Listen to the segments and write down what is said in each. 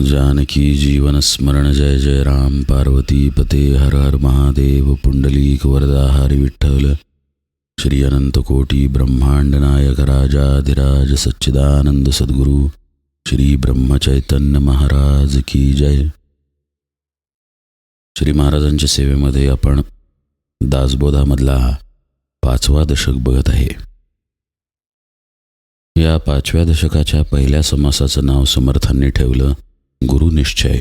जानकी जीवन स्मरण जय जय राम पार्वती पते हर हर महादेव पुंडलीक वरदा हरी विठ्ठल श्री अनंतकोटी ब्रह्मांड नायक राजाधिराज सच्चिदानंद सद्गुरु श्री ब्रह्मचैतन्य महाराज की जय. श्री महाराजांच्या सेवेमध्ये आपण दासबोधामधला पाचवा दशक बघत आहे. या पाचव्या दशकाच्या पहिल्या समासाचं नाव समर्थांनी ठेवलं. गुरुनिश्चय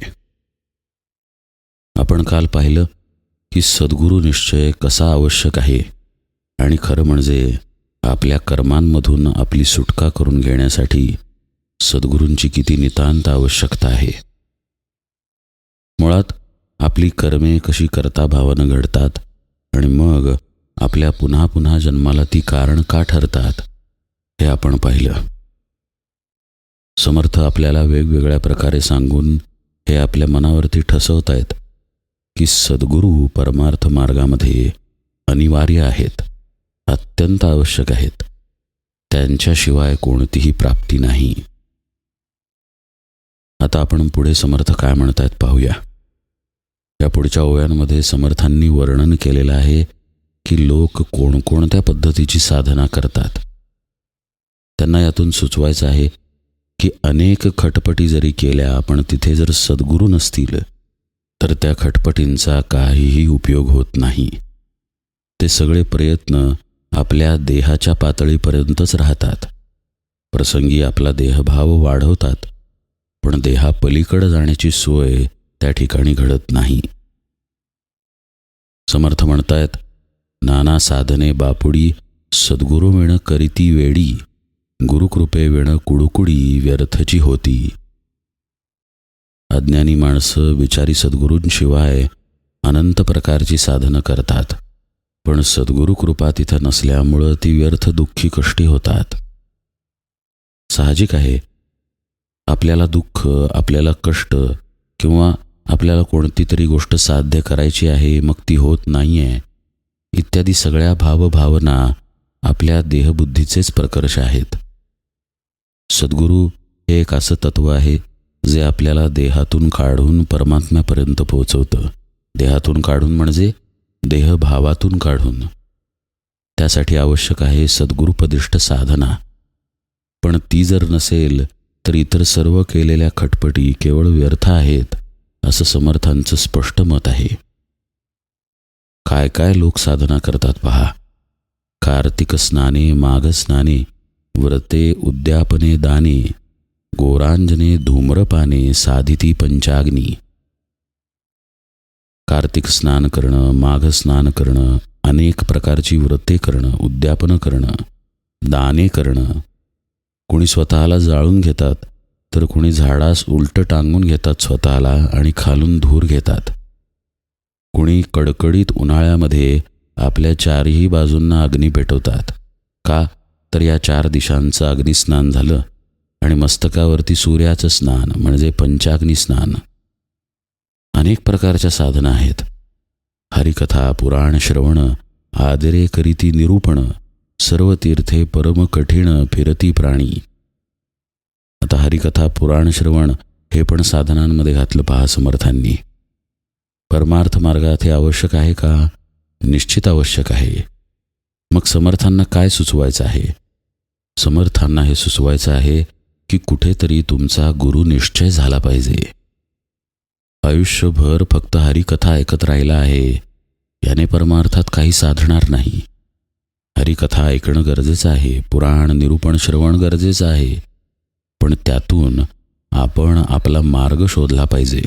आपण काल पाहिलं की सद्गुरु निश्चय कसा आवश्यक आहे आणि खरं म्हणजे आपल्या कर्मांमधून आपली सुटका करून घेण्यासाठी सद्गुरूंची किती नितांत आवश्यकता आहे. मुळात आपली कर्मे कशी करता भावानं घडतात आणि मग आपल्या पुन्हा पुन्हा जन्माला ती कारण का ठरतात हे आपण पाहिलं. समर्थ आपल्याला वेगवेगळ्या प्रकारे सांगून हे आपल्या मनावरती ठसवत आहेत की सद्गुरू परमार्थ मार्गामध्ये अनिवार्य आहेत अत्यंत आवश्यक आहेत. त्यांच्याशिवाय कोणतीही प्राप्ती नाही. आता आपण पुढे समर्थ काय म्हणतायत पाहूया. या पुढच्या ओव्यांमध्ये समर्थांनी वर्णन केलेलं आहे की लोक कोणकोणत्या पद्धतीची साधना करतात. त्यांना यातून सुचवायचं आहे की अनेक खटपटी जरी केल्या पण तिथे जर सद्गुरू नसतील तर त्या खटपटींचा काहीही उपयोग होत नाही. ते सगळे प्रयत्न आपल्या देहाच्या पातळीपर्यंतच राहतात. प्रसंगी आपला देहभाव वाढवतात पण देहापलीकडे जाण्याची सोय त्या ठिकाणी घडत नाही. समर्थ म्हणतायत नाना साधने बापुडी सद्गुरू मिळणं करीती वेडी. गुरुकृपे वेण कुडुकुडी व्यर्थची होती. अज्ञानी माणसं विचारी सद्गुरूंशिवाय अनंत प्रकारची साधनं करतात पण सद्गुरू कृपा तिथं नसल्यामुळं ती व्यर्थ दुःखी कष्टी होतात. साहजिक आहे. आपल्याला दुःख आपल्याला कष्ट किंवा आपल्याला कोणती तरी गोष्ट साध्य करायची आहे मग ती होत नाही आहे इत्यादी सगळ्या भावभावना आपल्या देहबुद्धीचेच प्रकर्ष आहेत. सद्गुरू हे एक असं तत्व आहे जे आपल्याला देहातून काढून परमात्म्यापर्यंत पोहोचवतं. देहातून काढून म्हणजे देहभावातून काढून. त्यासाठी आवश्यक आहे सद्गुरुपदिष्ट साधना. पण ती जर नसेल तर इतर सर्व केलेल्या खटपटी केवळ व्यर्थ आहेत असं समर्थांचं स्पष्ट मत आहे. काय काय लोक साधना करतात पहा. कार्तिक स्नाने माघ स्नाने व्रते उद्यापने दाने गोरांजने धूम्रपाने साधिती पंचाग्नी। कार्तिक स्नान करणं माघ स्नान करणं अनेक प्रकारची व्रते करणं उद्यापनं करणं दाने करणं। कुणी स्वतःला जाळून घेतात तर कुणी झाडास उलटं टांगून घेतात स्वतःला आणि खालून धूर घेतात। कुणी कडकडीत उन्हाळ्यामध्ये आपल्या चारही बाजूंना अग्नी पेटवतात का? तर या चार दिशांचं अग्निस्नान झालं आणि मस्तकावरती सूर्याचं स्नान म्हणजे पंचाग्नी स्नान अनेक प्रकारच्या साधना आहेत. हरिकथा पुराण श्रवण आदरे करीती निरूपण सर्व तीर्थे परम कठीण फिरती प्राणी. आता हरिकथा पुराण श्रवण हे पण साधनांमध्ये घातलं पहा समर्थांनी. परमार्थ मार्गात हे आवश्यक आहे का? निश्चित आवश्यक आहे. मग समर्थांना काय सुचवायचं आहे? समर्थांना हे सुचवायचं आहे की कुठेतरी तुमचा गुरु निश्चय झाला पाहिजे. आयुष्यभर फक्त हरिकथा ऐकत राहिला आहे. याने परमार्थात काही साधणार नाही. हरिकथा ऐकणं गरजेचं आहे. पुराण निरूपण श्रवण गरजेचं आहे. पण त्यातून आपण आपला मार्ग शोधला पाहिजे.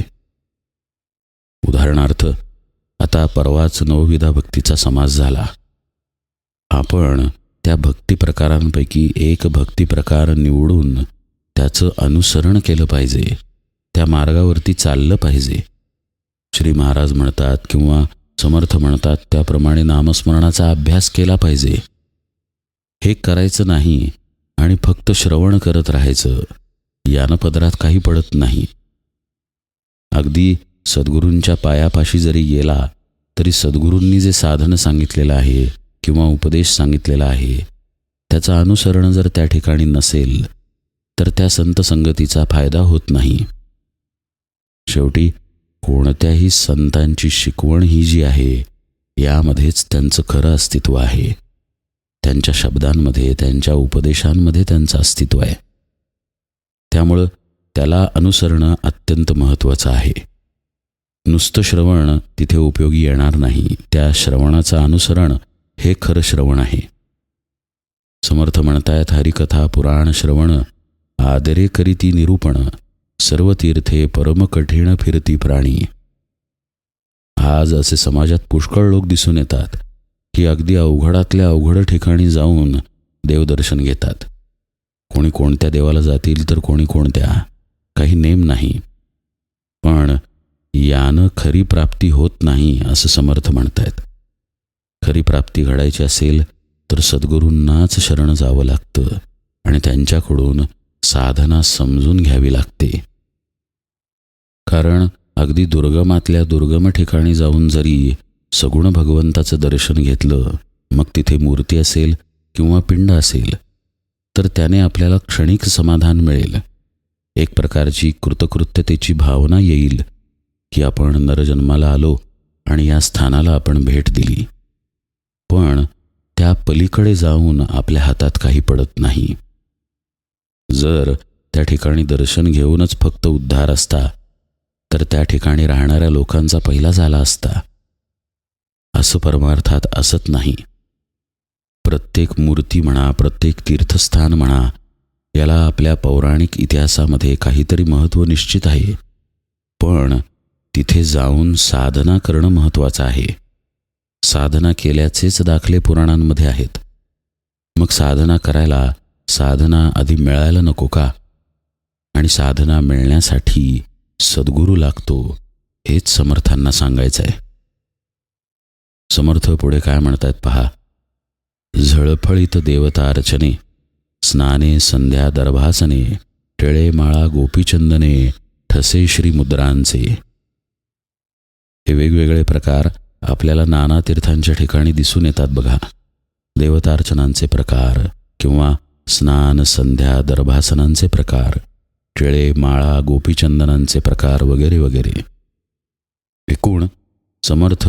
उदाहरणार्थ आता परवाच नवविधा भक्तीचा समाज झाला. आपण त्या भक्ती प्रकारांपैकी एक भक्ती प्रकार निवडून त्याचं अनुसरण केलं पाहिजे. त्या मार्गावरती चाललं पाहिजे. श्री महाराज म्हणतात किंवा समर्थ म्हणतात त्याप्रमाणे नामस्मरणाचा अभ्यास केला पाहिजे. हे करायचं नाही आणि फक्त श्रवण करत राहायचं यानं पदरात काही पडत नाही. अगदी सद्गुरूंच्या पायापाशी जरी गेला तरी सद्गुरूंनी जे साधन सांगितलेलं आहे किंवा उपदेश सांगितलेला आहे त्याचं अनुसरण जर त्या ठिकाणी नसेल तर त्या संत संगतीचा फायदा होत नाही. शेवटी कोणत्याही संतांची शिकवण ही जी आहे यामध्येच त्यांचं खरं अस्तित्व आहे. त्यांच्या शब्दांमध्ये त्यांच्या उपदेशांमध्ये त्यांचं अस्तित्व आहे. त्यामुळं त्याला अनुसरणं अत्यंत महत्त्वाचं आहे. नुसतं श्रवण तिथे उपयोगी येणार नाही. त्या श्रवणाचं अनुसरण हे खरं श्रवण आहे. समर्थ म्हणतायत हरिकथा पुराण श्रवण आदरे करीती निरूपण सर्व तीर्थे परम कठीण फिरती प्राणी. आज असे समाजात पुष्कळ लोक दिसून येतात की अगदी अवघडातल्या अवघड ठिकाणी जाऊन देवदर्शन घेतात. कोणी कोणत्या देवाला जातील तर कोणी कोणत्या काही नेम नाही. पण यानं खरी प्राप्ती होत नाही असं समर्थ म्हणतायत. खरी प्राप्ती घडायची असेल तर सद्गुरूंनाच शरण जावं लागतं आणि त्यांच्याकडून साधना समजून घ्यावी लागते. कारण अगदी दुर्गमातल्या दुर्गम ठिकाणी जाऊन जरी सगुण भगवंताचं दर्शन घेतलं मग तिथे मूर्ती असेल किंवा पिंड असेल तर त्याने आपल्याला क्षणिक समाधान मिळेल. एक प्रकारची कृतकृत्यतेची भावना येईल की आपण नरजन्माला आलो आणि या स्थानाला आपण भेट दिली. पण त्या पलीकडे जाऊन आपल्या हातात काही पडत नाही. जर त्या ठिकाणी दर्शन घेऊनच फक्त उद्धार असता तर त्या ठिकाणी राहणाऱ्या लोकांचा पहिला झाला असता. असं परमार्थात असत नाही. प्रत्येक मूर्ती म्हणा प्रत्येक तीर्थस्थान म्हणा याला आपल्या पौराणिक इतिहासामध्ये काहीतरी महत्त्व निश्चित आहे. पण तिथे जाऊन साधना करणं महत्त्वाचं आहे. साधना केल्याचेच दाखले पुराणांमध्ये आहेत. मग साधना करायला साधना आधी मिळायला नको का? आणि साधना मिळण्यासाठी सद्गुरू लागतो हेच समर्थांना सांगायचं आहे समर्थ पुढे काय म्हणतायत पहा. झळफळीत देवता अर्चने स्नाने संध्या दर्भासने टिळे माळा गोपीचंदने ठसे श्री मुद्रांचे हे वेगवेगळे प्रकार आपल्याला नाना तीर्थांच्या ठिकाणी दिसून येतात बघा. देवतार्चनांचे प्रकार किंवा स्नान संध्या दर्भासनांचे प्रकार टिळे माळा गोपीचंदनांचे प्रकार वगैरे वगैरे. एकूण समर्थ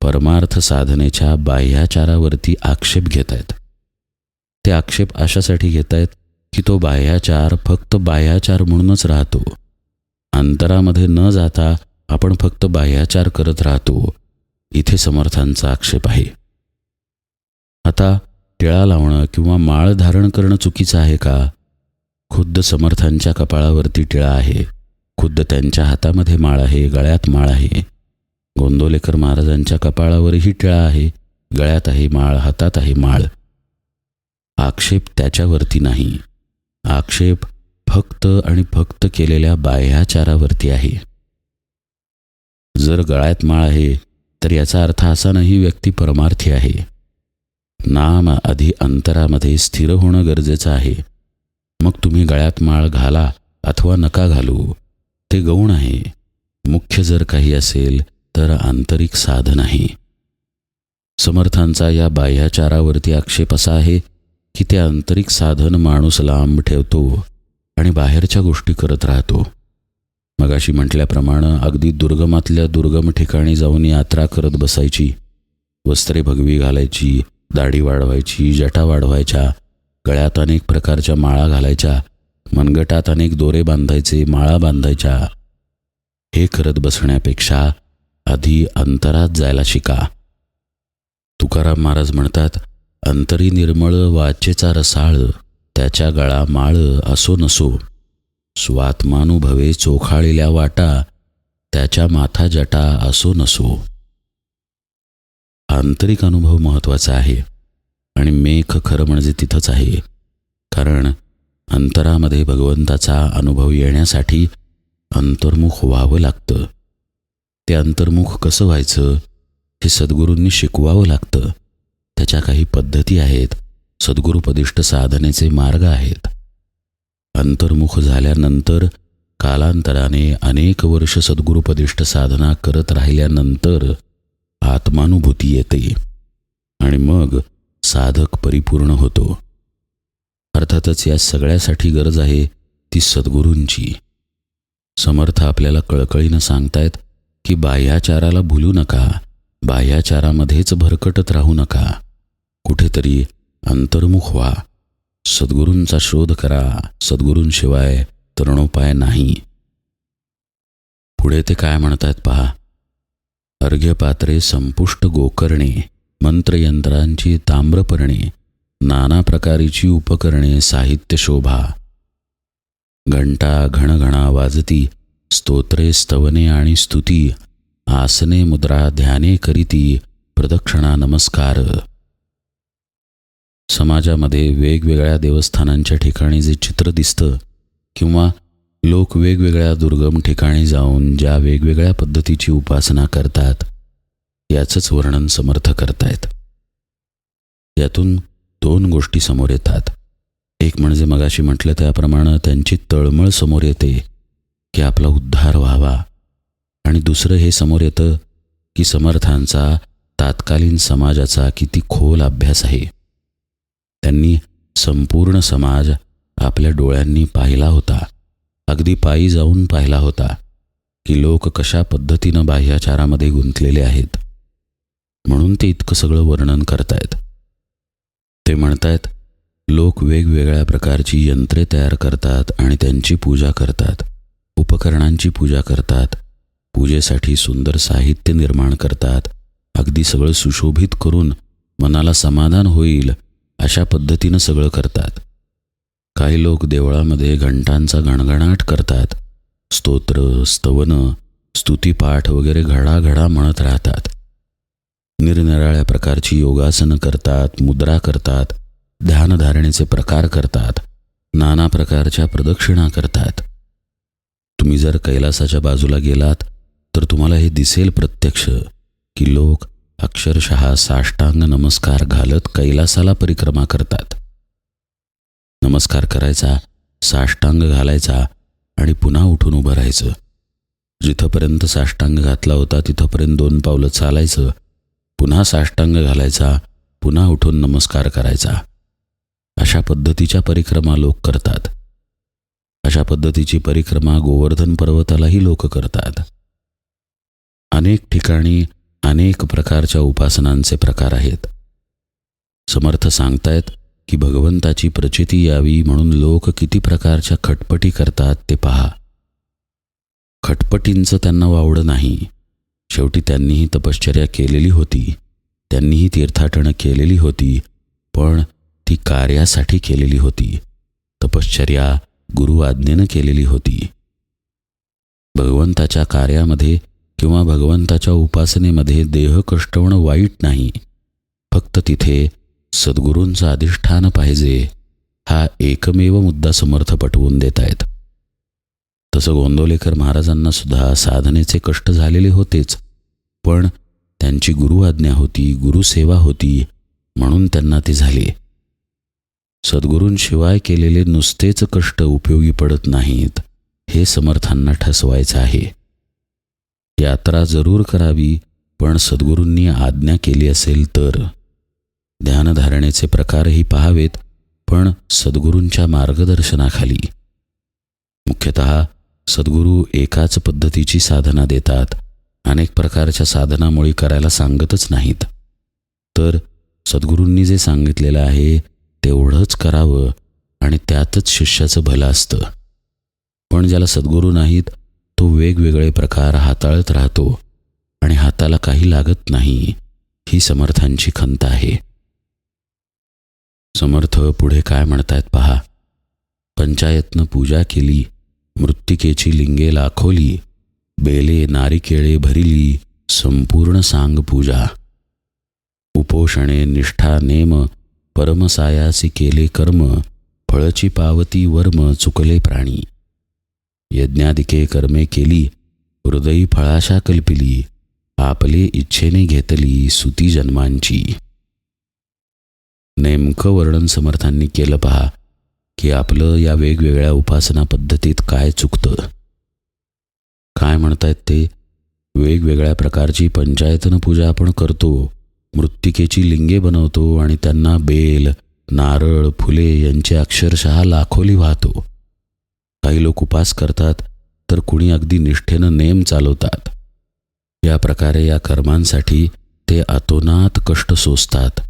परमार्थ साधनेच्या बाह्याचारावरती आक्षेप घेत आहेत ते आक्षेप अशासाठी घेत आहेत की तो बाह्याचार फक्त बाह्याचार म्हणूनच राहतो. अंतरामध्ये न जाता आपण फक्त बाह्याचार करत राहतो. इथे समर्थांचा आक्षेप आहे. आता टिळा लावणं किंवा माळ धारण करणं चुकीचं आहे का? खुद्द समर्थांच्या कपाळावरती टिळा आहे. खुद्द त्यांच्या हातामध्ये माळ आहे गळ्यात माळ आहे. गोंदोलेकर महाराजांच्या कपाळावरही टिळा आहे गळ्यात आहे माळ हातात आहे माळ. आक्षेप त्याच्यावरती नाही. आक्षेप फक्त आणि फक्त केलेल्या बाह्याचारावरती आहे. जर गळ्यात माळ आहे तर याचा अर्थ असा नाही व्यक्ती परमार्थी आहे. नाम आधी अंतरामध्ये स्थिर होणं गरजेचं आहे. मग तुम्ही गळ्यात माळ घाला अथवा नका घालू. ते गौण आहे. मुख्य जर काही असेल तर आंतरिक साधन आहे समर्थांचा या बाह्याचारावरती आक्षेप असा आहे की ते आंतरिक साधन माणूस लांब ठेवतो आणि बाहेरच्या गोष्टी करत राहतो. मगाशी म्हटल्याप्रमाणे अगदी दुर्गमातल्या दुर्गम ठिकाणी जाऊन यात्रा करत बसायची. वस्त्रे भगवी घालायची दाढी वाढवायची जटा वाढवायच्या गळ्यात अनेक प्रकारच्या माळा घालायच्या मनगटात अनेक दोरे बांधायचे माळा बांधायच्या. हे करत बसण्यापेक्षा आधी अंतरात जायला शिका. तुकाराम महाराज म्हणतात अंतरी निर्मळ वाचेचा रसाळ त्याच्या गळा माळ असो नसो. स्वात्मानुभवे चोखाळलेल्या वाटा त्याच्या माथा जटा असो नसो. आंतरिक अनुभव महत्त्वाचा आहे आणि मेघ खरं म्हणजे तिथंच आहे कारण अंतरामध्ये भगवंताचा अनुभव येण्यासाठी अंतर्मुख व्हावं लागतं. ते अंतर्मुख कसं व्हायचं हे सद्गुरूंनी शिकवावं लागतं. त्याच्या काही पद्धती आहेत सद्गुरुपदिष्ट साधनेचे मार्ग आहेत. अंतर्मुख झाल्यानंतर कालांतराने अनेक वर्ष सद्गुरुपदिष्ट साधना करत राहिल्यानंतर आत्मानुभूती येते आणि मग साधक परिपूर्ण होतो. अर्थातच या सगळ्यासाठी गरज आहे ती सद्गुरूंची. समर्थ आपल्याला कळकळीनं सांगतायत की बाह्याचाराला भुलू नका बाह्याचारामध्येच भरकटत राहू नका. कुठेतरी अंतर्मुख व्हा. सद्गुरूंचा शोध करा. सद्गुरूंशिवाय तरणोपाय नाही. पुढे ते काय म्हणतात पहा? अर्घ्यपात्रे संपुष्ट गोकर्णे मंत्रयंत्रांची ताम्रपर्णे नाना प्रकारीची उपकरणे साहित्य शोभा. घंटा घणघणा वाजती स्तोत्रे स्तवने आणि स्तुती आसने मुद्रा ध्याने करीती प्रदक्षिणा नमस्कार. समाजामध्ये वेगवेगळ्या देवस्थानांच्या ठिकाणी जे चित्र दिसतं किंवा लोक वेगवेगळ्या दुर्गम ठिकाणी जाऊन ज्या वेगवेगळ्या पद्धतीची उपासना करतात याचंच वर्णन समर्थ करतायत. यातून दोन गोष्टी समोर येतात. एक म्हणजे मगाशी म्हटलं त्याप्रमाणे त्यांची तळमळ समोर येते की आपला उद्धार व्हावा. आणि दुसरं हे समोर येतं की समर्थांचा तात्कालीन समाजाचा किती खोल अभ्यास आहे. त्यांनी संपूर्ण समाज आपल्या डोळ्यांनी पाहिला होता. अगदी पायी जाऊन पाहिला होता की लोक कशा पद्धतीनं बाह्याचारामध्ये गुंतलेले आहेत. म्हणून ते इतकं सगळं वर्णन करतायत. ते म्हणतायत लोक वेगवेगळ्या प्रकारची यंत्रे तयार करतात आणि त्यांची पूजा करतात उपकरणांची पूजा करतात पूजेसाठी सुंदर साहित्य निर्माण करतात अगदी सगळं सुशोभित करून मनाला समाधान होईल अशा पद्धतीनं सगळं करतात. काही लोक देवळामध्ये घंटांचा गणगणाट करतात. स्तोत्र स्तवन स्तुतीपाठ वगैरे घडाघडा म्हणत राहतात. निरनिराळ्या प्रकारची योगासनं करतात मुद्रा करतात ध्यानधारणेचे प्रकार करतात नाना प्रकारच्या प्रदक्षिणा करतात. तुम्ही जर कैलासाच्या बाजूला गेलात तर तुम्हाला हे दिसेल प्रत्यक्ष की लोक अक्षरशः साष्टांग नमस्कार घालत कैलासाला परिक्रमा करतात. नमस्कार करायचा साष्टांग घालायचा आणि पुन्हा उठून उभं राहायचं. जिथंपर्यंत साष्टांग घातला होता तिथंपर्यंत दोन पावलं चालायचं. पुन्हा साष्टांग घालायचा पुन्हा उठून नमस्कार करायचा. अशा पद्धतीच्या परिक्रमा लोक करतात. अशा पद्धतीची परिक्रमा गोवर्धन पर्वतालाही लोक करतात. अनेक ठिकाणी अनेक प्रकारच्या उपासनांचे प्रकार आहेत. समर्थ सांगतायत की भगवंताची प्रचिती यावी म्हणून लोक किती प्रकारच्या खटपटी करतात ते पहा. खटपटींचं त्यांना वावडं नाही. शेवटी त्यांनीही तपश्चर्या केलेली होती. त्यांनीही तीर्थाटनं केलेली होती. पण ती कार्यासाठी केलेली होती. तपश्चर्या गुरु आज्ञेनं केलेली होती. भगवंताच्या कार्यामध्ये किंवा भगवंताच्या उपासनेमध्ये देह कष्टवणं वाईट नाही. फक्त तिथे सद्गुरूंचं अधिष्ठान पाहिजे हा एकमेव मुद्दा समर्थ पटवून देत आहेत. तसं गोंदवलेकर महाराजांना सुद्धा साधनेचे कष्ट झालेले होतेच पण त्यांची गुरु आज्ञा होती गुरुसेवा होती म्हणून त्यांना ते झाले. सद्गुरूंशिवाय केलेले नुसतेच कष्ट उपयोगी पडत नाहीत हे समर्थांना ठसवायचं आहे. यात्रा जरूर करावी पण सद्गुरूंनी आज्ञा केली असेल तर. ध्यानधारणेचे प्रकारही पाहावेत पण सद्गुरूंच्या मार्गदर्शनाखाली. मुख्यतः सद्गुरू एकाच पद्धतीची साधना देतात अनेक प्रकारच्या साधनामुळे करायला सांगतच नाहीत. तर सद्गुरूंनी जे सांगितलेलं आहे तेवढंच करावं आणि त्यातच शिष्याचं भलं असतं. पण ज्याला सद्गुरू नाहीत तो वेगवेगळे प्रकार हाताळत राहतो आणि हाताला काही लागत नाही ही समर्थांची खंत आहे. समर्थ पुढे काय म्हणतायत पहा. पंचायतनं पूजा केली मृत्तिकेची लिंगे लाखोली बेले नारिकेळे भरिली संपूर्ण सांग पूजा. उपोषणे निष्ठा नेम परमसायासी केले कर्म फळची पावती वर्म चुकले प्राणी. यज्ञादिके कर्मे केली हृदयी फळाशा कल्पिली आपले इच्छेने घेतली सुती जन्मांची. नेमकं वर्णन समर्थांनी केलं पहा की आपलं या वेगवेगळ्या उपासना पद्धतीत काय चुकतं. काय म्हणतायत ते? वेगवेगळ्या प्रकारची पंचायतन पूजा आपण करतो मृत्तिकेची लिंगे बनवतो आणि त्यांना बेल नारळ फुले यांचे अक्षरशः लाखोली वाहतो. काही लोक उपास करतात तर कुणी अगदी निष्ठेनं नेम चालवतात. या प्रकारे या कर्मांसाठी ते अतोनात कष्ट सोसतात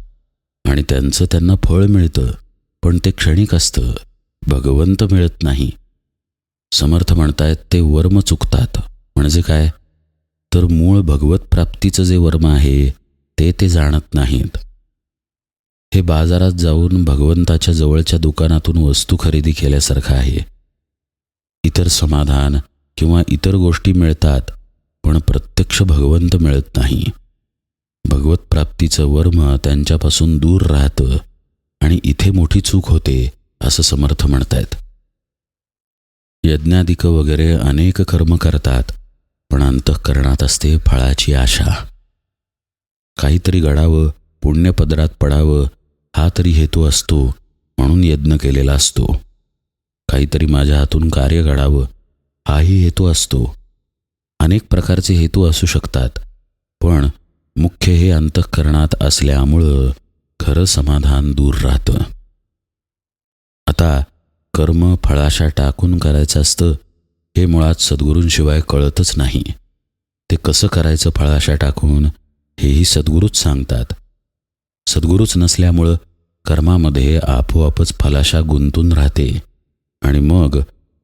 आणि त्यांचं त्यांना फळ मिळतं पण ते क्षणिक असतं भगवंत मिळत नाही. समर्थ म्हणतायत ते वर्म चुकतात. म्हणजे काय? तर मूळ भगवत प्राप्तीचं जे वर्म आहे ते ते जाणत नाहीत. हे बाजारात जाऊन भगवंताच्या जवळच्या दुकानातून वस्तू खरेदी केल्यासारखं आहे. इतर समाधान किंवा इतर गोष्टी मिळतात पण प्रत्यक्ष भगवंत मिळत नाही. भगवत प्राप्तीचं वर्म त्यांच्यापासून दूर राहतं आणि इथे मोठी चूक होते असं समर्थ म्हणतायत. यज्ञाधिक वगैरे अनेक कर्म करतात पण अंतःकरणात असते फळाची आशा. काहीतरी घडावं पुण्यपदरात पडावं हा तरी हेतू असतो म्हणून यज्ञ केलेला असतो. काहीतरी माझ्या हातून कार्य घडावं हाही हेतू असतो. अनेक प्रकारचे हेतू असू शकतात पण मुख्य हे अंतःकरणात असल्यामुळं खरं समाधान दूर राहतं. आता कर्म फळाशा टाकून करायचं असतं हे मुळात सद्गुरूंशिवाय कळतच नाही. ते कसं करायचं फळाशा टाकून हेही सद्गुरूच सांगतात. सद्गुरूच नसल्यामुळं कर्मामध्ये आपोआपच फलाशा गुंतून राहते. आणि मग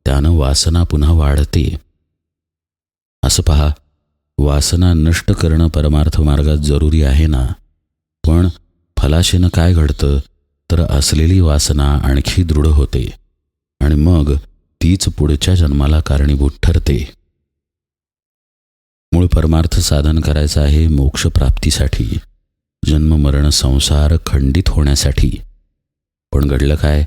त्यानं वासना पुन्हा वाढते. असं पहा वासना नष्ट करणं परमार्थ मार्गात जरुरी आहे ना? पण फलाशेनं काय घडतं? तर असलेली वासना आणखी दृढ होते. आणि मग तीच पुढच्या जन्माला कारणीभूत ठरते. मूळ परमार्थ साधन करायचं आहे मोक्षप्राप्तीसाठी जन्ममरण संसार खंडित होण्यासाठी. पण घडलं काय?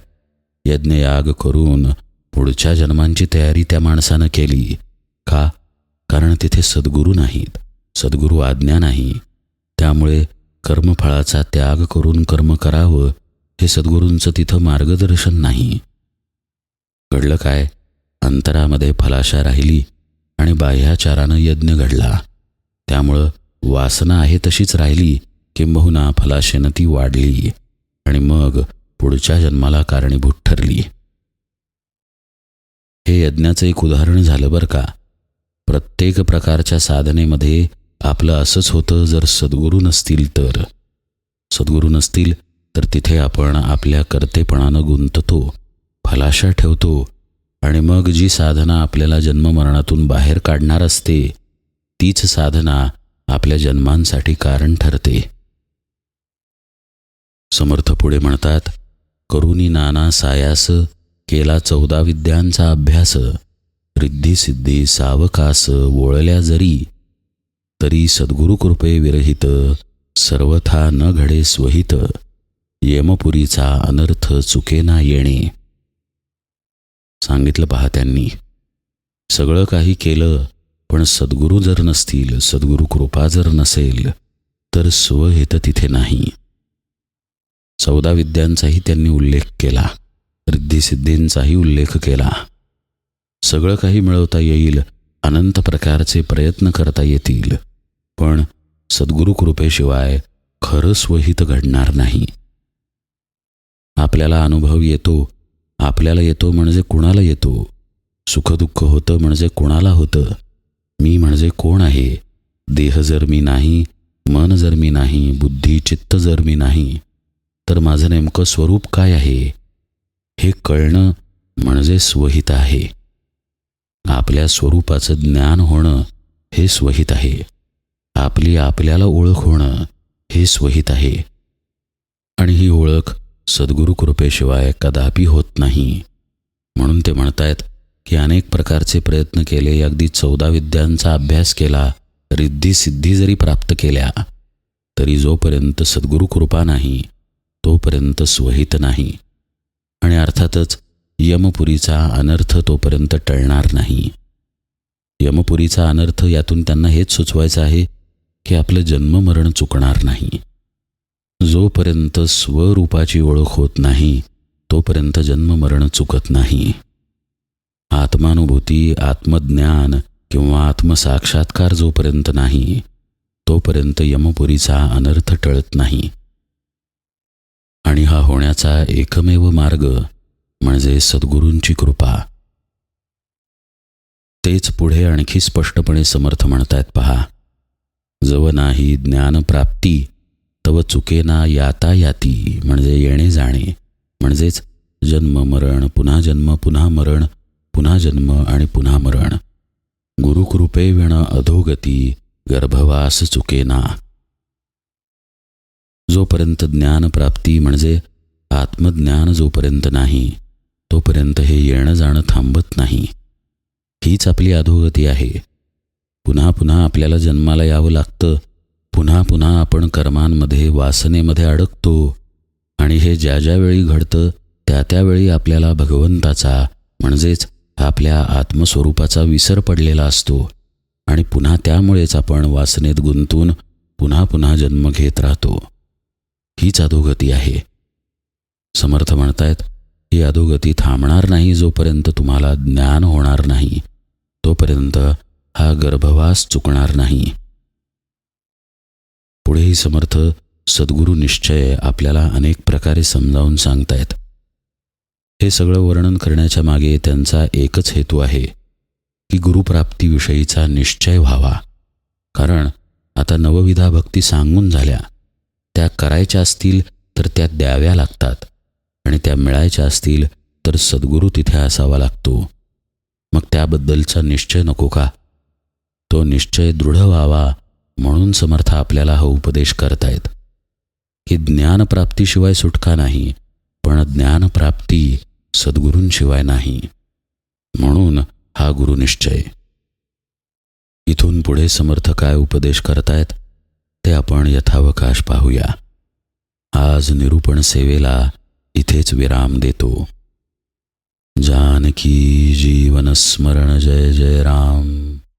यज्ञयाग करून पुढच्या जन्मांची तयारी त्या माणसानं केली. का? कारण तिथे सद्गुरू नाहीत. सद्गुरू आज्ञा नाही. त्यामुळे कर्मफळाचा त्याग करून कर्म करावं हे सद्गुरूंचं तिथं मार्गदर्शन नाही. घडलं काय? अंतरामध्ये फलाशा राहिली आणि बाह्याचारानं यज्ञ घडला. त्यामुळं वासना आहे तशीच राहिली किंबहुना फलाशेनं ती वाढली आणि मग पुढच्या जन्माला कारणीभूत ठरली. हे यज्ञाचं एक उदाहरण झालं बरं का. प्रत्येक प्रकारच्या साधनेमध्ये आपलं असंच होतं जर सद्गुरू नसतील तर. सद्गुरू नसतील तर तिथे आपण आपल्या कर्तेपणानं गुंततो फलाशा ठेवतो आणि मग जी साधना आपल्याला जन्ममरणातून बाहेर काढणार असते तीच साधना आपल्या जन्मांसाठी कारण ठरते. समर्थ पुढे म्हणतात करुनी नाना सायास केला चौदा विद्यांचा अभ्यास रिद्धी सिद्धी सावकास वळल्या जरी तरी सद्गुरु कृपे विरहित सर्वथा न घडे स्वहित यमपुरीचा अनर्थ चुकेना येणे. सांगितलं पहा त्यांनी सगळं काही केलं पण सद्गुरू जर नसतील सद्गुरू कृपा जर नसेल तर स्वहित तिथे नाही. चौदा विद्यांचाही त्यांनी उल्लेख केला. रिद्धिसिद्धींचाही उल्लेख केला. सगळं काही मिळवता येईल अनंत प्रकारचे प्रयत्न करता येतील पण सद्गुरू कृपेशिवाय खरं स्वहित घडणार नाही. आपल्याला अनुभव येतो आपल्याला येतो म्हणजे कुणाला येतो? सुखदुःख होतं म्हणजे कुणाला होतं? मी म्हणजे कोण आहे? देह जर मी नाही मन जर मी नाही बुद्धी चित्त जर मी नाही तर माझं नेमकं स्वरूप काय आहे? हे कळणं म्हणजे स्वहित आहे. आपल्या स्वरूपाचं ज्ञान होणं हे स्वहित आहे. आपली आपल्याला ओळख होणं हे स्वहित आहे. आणि ही ओळख सद्गुरू कृपेशिवाय कदापि होत नाही. म्हणून ते म्हणतायत की अनेक प्रकारचे प्रयत्न केले अगदी चौदा विद्यांचा अभ्यास केला रिद्धी सिद्धी जरी प्राप्त केल्या तरी जोपर्यंत सद्गुरू कृपा नाही तोपर्यंत स्वहित नाही. आणि अर्थातच यमपुरीचा अनर्थ तोपर्यंत टळणार नाही. यमपुरीचा अनर्थ यातून त्यांना हेच सुचवायचं आहे की आपलं जन्ममरण चुकणार नाही. जोपर्यंत स्वरूपाची ओळख होत नाही तोपर्यंत जन्ममरण चुकत नाही. आत्मानुभूती आत्मज्ञान किंवा आत्मसाक्षात्कार जोपर्यंत नाही तोपर्यंत यमपुरीचा अनर्थ टळत नाही. आणि हा होण्याचा एकमेव मार्ग म्हणजे सद्गुरूंची कृपा. तेच पुढे आणखी स्पष्टपणे समर्थ म्हणतायत पहा जव नाही ज्ञानप्राप्ती तव चुकेना याता याती म्हणजे येणे जाणे म्हणजेच जन्म मरण पुन्हा जन्म पुन्हा मरण पुन्हा जन्म आणि पुन्हा मरण. गुरुकृपे विण अधोगती गर्भवास चुकेना. जोपर्यंत ज्ञानप्राप्ती म्हणजे आत्मज्ञान जोपर्यंत नाही तोपर्यंत हे येणं जाणं थांबत नाही. हीच आपली अधोगती आहे. पुन्हा पुन्हा आपल्याला जन्माला यावं लागतं. पुन्हा पुन्हा आपण कर्मांमध्ये वासनेमध्ये अडकतो. आणि हे ज्या ज्यावेळी घडतं त्या त्यावेळी आपल्याला भगवंताचा म्हणजेच आपल्या आत्मस्वरूपाचा विसर पडलेला असतो. आणि पुन्हा त्यामुळेच आपण वासनेत गुंतून पुन्हा पुन्हा जन्म घेत राहतो. हीच अधोगती आहे. समर्थ म्हणतायत ही अधोगती थांबणार नाही जोपर्यंत तुम्हाला ज्ञान होणार नाही. तोपर्यंत हा गर्भवास चुकणार नाही. पुढेही समर्थ सद्गुरू निश्चय आपल्याला अनेक प्रकारे समजावून सांगतायत. हे सगळं वर्णन करण्याच्या मागे त्यांचा एकच हेतू आहे की गुरुप्राप्तीविषयीचा निश्चय व्हावा. कारण आता नवविधा भक्ती सांगून झाल्या. त्या करायच्या असतील तर त्या द्याव्या लागतात. आणि त्या मिळायच्या असतील तर सद्गुरू तिथे असावा लागतो. मग त्याबद्दलचा निश्चय नको का? तो निश्चय दृढ व्हावा म्हणून समर्थ आपल्याला हा उपदेश करतायत. की ज्ञानप्राप्तीशिवाय सुटका नाही पण ज्ञानप्राप्ती सद्गुरूंशिवाय नाही. म्हणून हा गुरुनिश्चय. इथून पुढे समर्थ काय उपदेश करतायत? ते आपण यथावकाश पाहूया. आज निरूपण सेवेला इथेच विराम देतो. जानकी जीवन स्मरण जय जय राम.